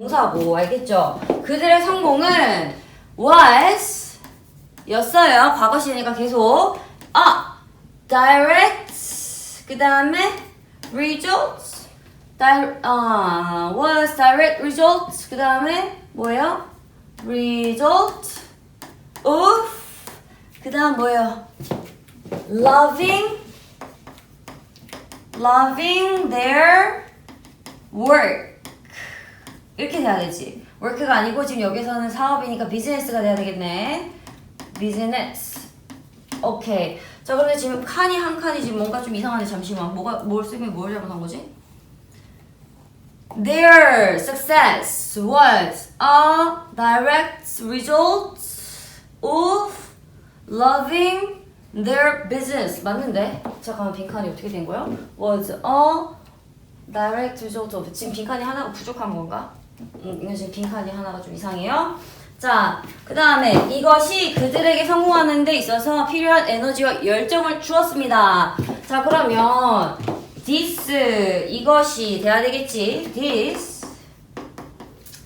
동사고 알겠죠? 그들의 성공은 was 였어요. 과거 시니까 계속 아 direct 그 다음에 results di, 아 was direct results 그 다음에 뭐예요? result of 그 다음 뭐예요? loving loving their work 이렇게 돼야 되지. work가 아니고 지금 여기서는 사업이니까 비즈니스가 돼야 되겠네. 비즈니스. 오케이. 자, 그런데 지금 칸이 한 칸이 지금 뭔가 좀 이상한데 잠시만. 뭐가 뭘 쓰면 뭘 잘못한 거지? Their success was a direct result of loving their business. 맞는데? 잠깐만 빈칸이 어떻게 된 거야? was a direct result of 지금 빈칸이 하나가 부족한 건가? 음, 이거 지금 빈 칸이 하나가 좀 이상해요. 자, 그 다음에 이것이 그들에게 성공하는 데 있어서 필요한 에너지와 열정을 주었습니다. 자, 그러면 this 이것이 돼야 되겠지. this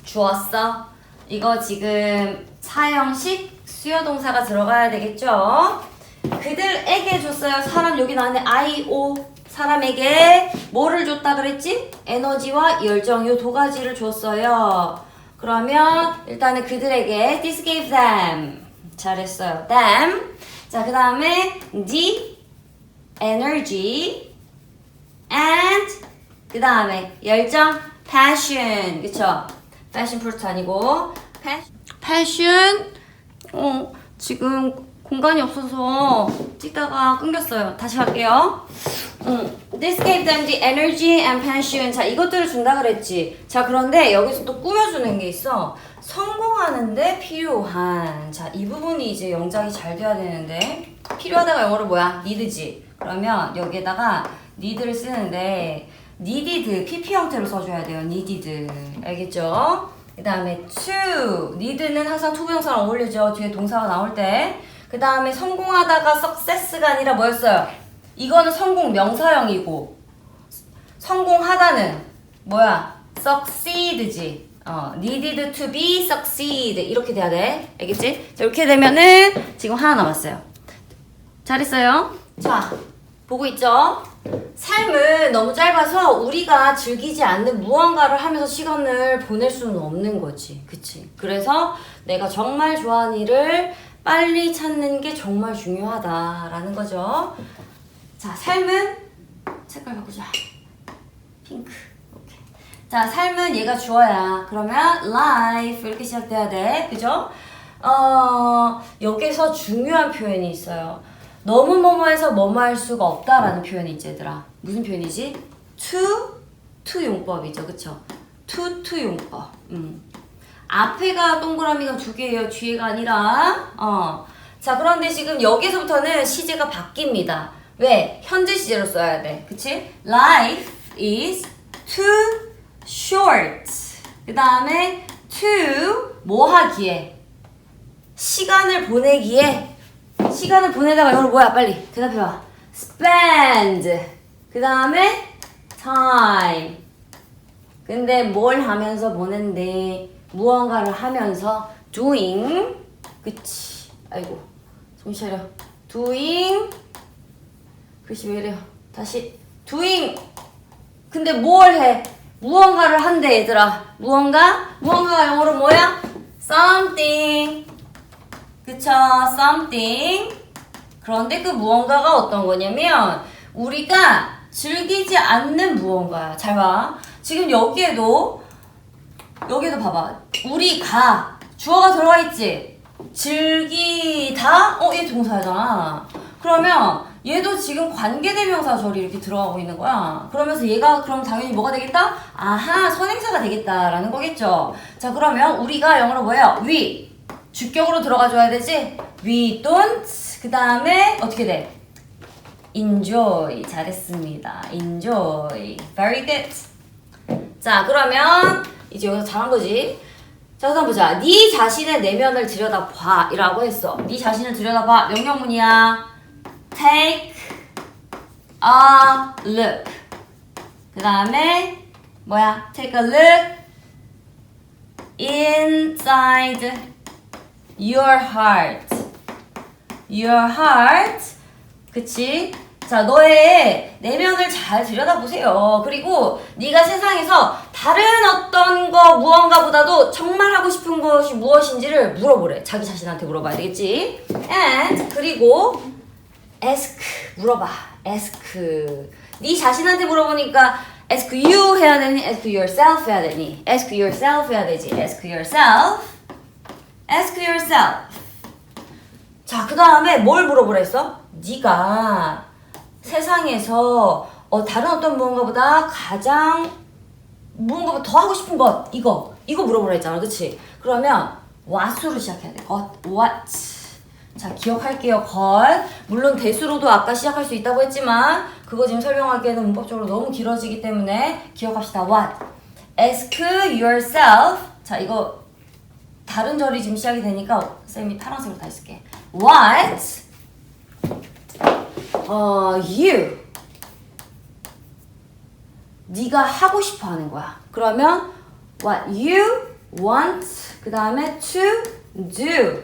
주었어. 이거 지금 사형식 수요 동사가 들어가야 되겠죠. 그들에게 줬어요. 사람 여기 나왔네. I, O. 사람에게 뭐를 줬다 그랬지? 에너지와 열정 요 두 가지를 줬어요. 그러면 일단은 그들에게 this gave them 잘했어요. them 자 그 다음에 the energy and 그 다음에 열정 passion 그쵸? passion fruit 아니고 passion 어 지금 공간이 없어서 찍다가 끊겼어요. 다시 할게요. 음, this gave them the energy and passion. 자, 이것들을 준다 그랬지. 자, 그런데 여기서 또 꾸며주는 게 있어. 성공하는데 필요한. 자, 이 부분이 이제 영작이 잘 돼야 되는데. 필요하다가 영어로 뭐야? need지. 그러면 여기에다가 need를 쓰는데, needed, pp 형태로 써줘야 돼요. needed. 알겠죠? 그 다음에 to. need는 항상 투부정사랑 어울리죠. 뒤에 동사가 나올 때. 그 다음에 성공하다가 success가 아니라 뭐였어요? 이거는 성공 명사형이고 성공하다는 뭐야? succeed지. 어, needed to be succeed 이렇게 돼야 돼. 알겠지? 자, 이렇게 되면은 지금 하나 남았어요. 잘했어요. 자, 보고 있죠? 삶은 너무 짧아서 우리가 즐기지 않는 무언가를 하면서 시간을 보낼 수는 없는 거지. 그치? 그래서 내가 정말 좋아하는 일을 빨리 찾는 게 정말 중요하다라는 거죠. 자, 삶은 색깔 바꾸자. 핑크. 오케이. 자, 삶은 얘가 주어야. 그러면 life 이렇게 시작돼야 돼. 그죠? 어, 여기서 중요한 표현이 있어요. 너무 뭐뭐해서 뭐뭐 할 수가 없다라는 표현이 있지, 얘들아. 무슨 표현이지? to, to 용법이죠. 그쵸? to, to 용법. 음. 앞에가 동그라미가 두 개예요. 뒤에가 아니라. 어. 자, 그런데 지금 여기서부터는 시제가 바뀝니다. 왜? 현재 시제로 써야 돼. 그치? Life is too short. 그 다음에 to 뭐 하기에? 시간을 보내기에. 시간을 보내다가 이걸 뭐야? 빨리 대답해봐. spend. 그 다음에 time. 근데 뭘 하면서 보낸대? 무언가를 하면서 doing. 그치. 아이고. 정신 차려. doing. 글씨 왜 이래요? 다시 doing. 근데 뭘 해? 무언가를 한대 얘들아. 무언가? 무언가가 영어로 뭐야? something. 그쵸? something. 그런데 그 무언가가 어떤 거냐면 우리가 즐기지 않는 무언가야. 잘 봐. 지금 여기에도 여기도 봐봐. 우리가 주어가 들어가 있지. 즐기다. 어, 얘 동사잖아. 그러면 얘도 지금 관계대명사 절이 이렇게 들어가고 있는 거야. 그러면서 얘가 그럼 당연히 뭐가 되겠다? 아하, 선행사가 되겠다라는 거겠죠. 자, 그러면 우리가 영어로 뭐예요? we. 주격으로 들어가 줘야 되지? We don't. 그 다음에 어떻게 돼? enjoy. 잘했습니다. enjoy. very good. 자, 그러면 이제 여기서 잘한 거지. 자, 그다음 보자. 네 자신의 내면을 들여다봐 이라고 했어. 네 자신을 들여다봐. 명령문이야. Take a look. 그 다음에 뭐야? Take a look inside your heart. Your heart. 그치? 자, 너의 내면을 잘 들여다보세요. 그리고 네가 세상에서 다른 어떤 거 무언가보다도 정말 하고 싶은 것이 무엇인지를 물어보래. 자기 자신한테 물어봐야 되겠지? And 그리고 ask 물어봐. ask 네 자신한테 물어보니까 ask you 해야 되니? ask yourself 해야 되니? ask yourself 해야 되지. ask yourself. ask yourself. 자, 그 다음에 뭘 물어보라 했어? 네가 세상에서 어, 다른 어떤 무언가보다 가장 무언가보다 더 하고 싶은 것 이거 이거 물어보라 했잖아, 그렇지? 그러면 what으로 시작해야 돼. what, what. 자, 기억할게요. 것. 물론 대수로도 아까 시작할 수 있다고 했지만 그거 지금 설명하기에는 문법적으로 너무 길어지기 때문에 기억합시다. what. ask yourself. 자, 이거 다른 절이 지금 시작이 되니까 쌤이 파란색으로 다 쓸게. What 어 you 네가 하고 싶어 하는 거야. 그러면 what you want 그 다음에 to do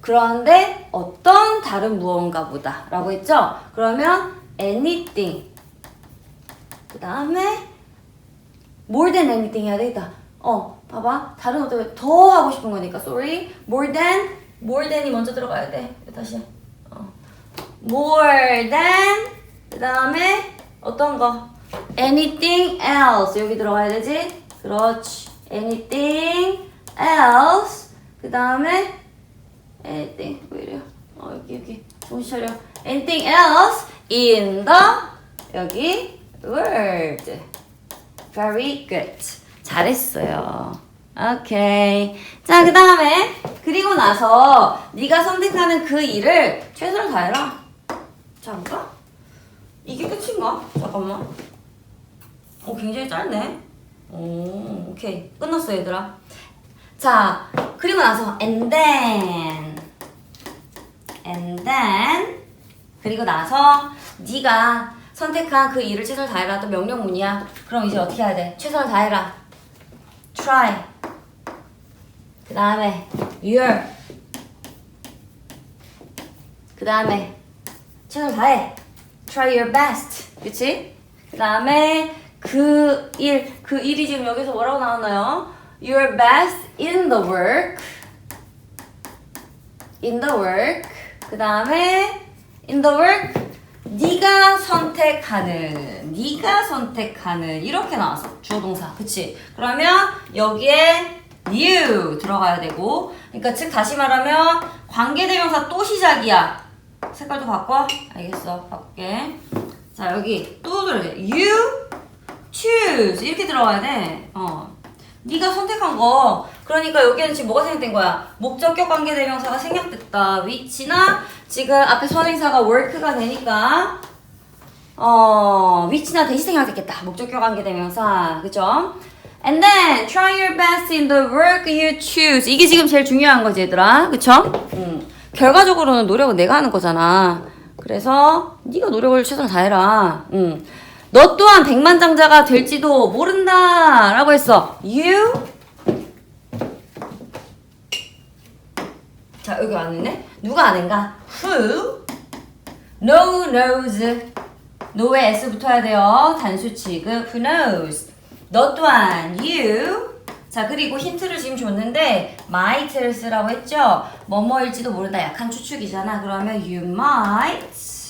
그런데 어떤 다른 무언가 보다 라고 했죠? 그러면 anything 그 다음에 more than anything 해야 되겠다. 어, 봐봐. 다른 어떤 더 하고 싶은 거니까. Sorry. more than more than이 먼저 들어가야 돼. 다시. 어. more than 그 다음에 어떤 거? Anything else 여기 들어가야 되지? 그렇지. anything else 그 다음에 anything 왜 이래요? 어, 여기 여기. 정신 차려. anything else in the 여기 world. Very good. 잘했어요. 오케이. 자, 그 다음에 그리고 나서 네가 선택하는 그 일을 최선을 다해라. 자, 볼까? 이게 끝인가? 잠깐만. 어, 굉장히 짧네. 오, 오케이. 끝났어, 얘들아. 자, 그리고 나서 and then. And then. 그리고 나서 네가 선택한 그 일을 최선을 다해라. 또 명령문이야. 그럼 이제 어떻게 해야 돼? 최선을 다해라. Try. 그 다음에 your 그 다음에 최선을 다해. Try your best. 그치? 그 다음에 그 일 그 일이 지금 여기서 뭐라고 나왔나요? Your best in the work. In the work. 그 다음에 in the work 네가 선택하는 네가 선택하는 이렇게 나왔어. 주어 동사. 그치? 그러면 여기에 you 들어가야 되고 그러니까 즉 다시 말하면 관계대명사 또 시작이야. 색깔도 바꿔? 알겠어. 바꿀게. 자 여기 또 들어야 돼. You choose. 이렇게 들어가야 돼 어. 네가 선택한 거. 그러니까 여기에는 지금 뭐가 생략된 거야? 목적격 관계 대명사가 생략됐다. 위치나 지금 앞에 선행사가 work가 되니까 어 위치나 대시 생략됐겠다. 목적격 관계 대명사. 그죠 and then try your best in the work you choose. 이게 지금 제일 중요한 거지 얘들아. 그쵸? 음. 결과적으로는 노력은 내가 하는 거잖아. 그래서 네가 노력을 최선을 다해라. 음. 너 또한 백만장자가 될지도 모른다 라고 했어. You? 자 여기 왔네. 누가 아는가? Who? No knows. no에 s 붙어야 돼요. 단수 취급. Who knows? 너 또한 you? 자 그리고 힌트를 지금 줬는데 might를 쓰라고 했죠? 뭐뭐일지도 모른다. 약한 추측이잖아. 그러면 you might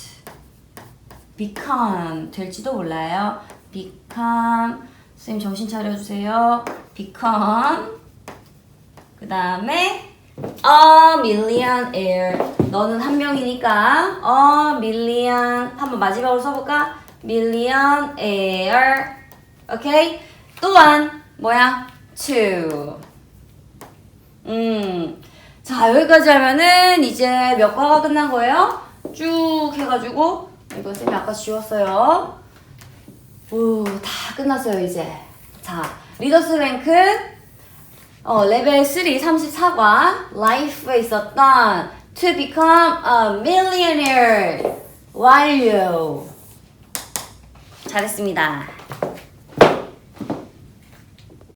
become 될지도 몰라요. become 선생님 정신 차려주세요. become 그 다음에 a millionaire 너는 한 명이니까 a million. 한번 마지막으로 써볼까? millionaire 오케이? 또한 뭐야? two. 음 자 여기까지 하면은 이제 몇 과가 끝난 거예요? 쭉 해가지고 이거 쌤이 아까 지웠어요 오 다 끝났어요 이제 자 리더스 랭크 어, 레벨 3 34과 라이프에 있었던 to become a millionaire 완료. 잘했습니다.